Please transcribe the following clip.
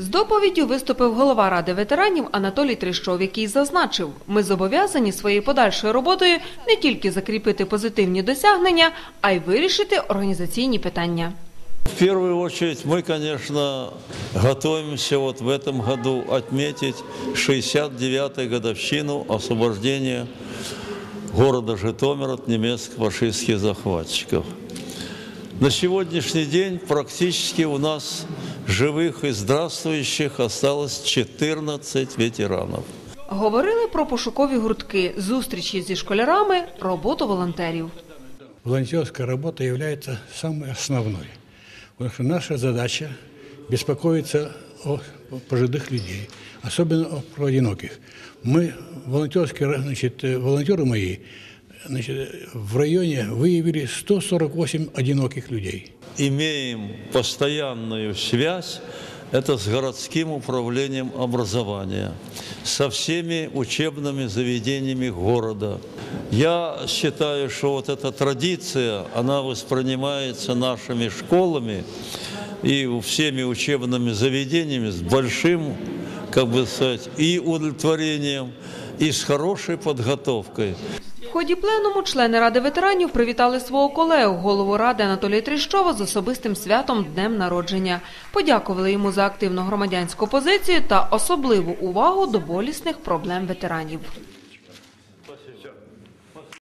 З доповіддю виступив голова ради ветеранів Анатолій Трещов, який зазначив, ми зобов'язані своєю подальшою роботою не тільки закріпити позитивні досягнення, а й вирішити організаційні питання. В первую очередь мы, конечно, готовимся вот в этом году отметить 69-ю годовщину освобождения города Житомир от немецко-фашистских захватчиков. На сегодняшний день практически у нас живых и здравствующих осталось 14 ветеранов. Говорили про пошукові гуртки, зустрічі зі школярами, роботу волонтерів. волонтерская работа является самой основной. Потому что наша задача беспокоиться о пожилых людей, особенно о про одиноких. Мы, волонтерские, значит, э, волонтеры мои, Значит, в районе выявили 148 одиноких людей. имеем постоянную связь, это с городским управлением образования, со всеми учебными заведениями города. Я считаю, что вот эта традиция, она воспринимается нашими школами и всеми учебными заведениями с большим, как бы сказать, и удовлетворением, и с хорошей подготовкой. Ході пленуму члени ради ветеранів привітали свого колегу, голову ради Анатолія Тріщова з особистим святом днем народження. Подякували йому за активну громадянську позицію та особливу увагу до болісних проблем ветеранів.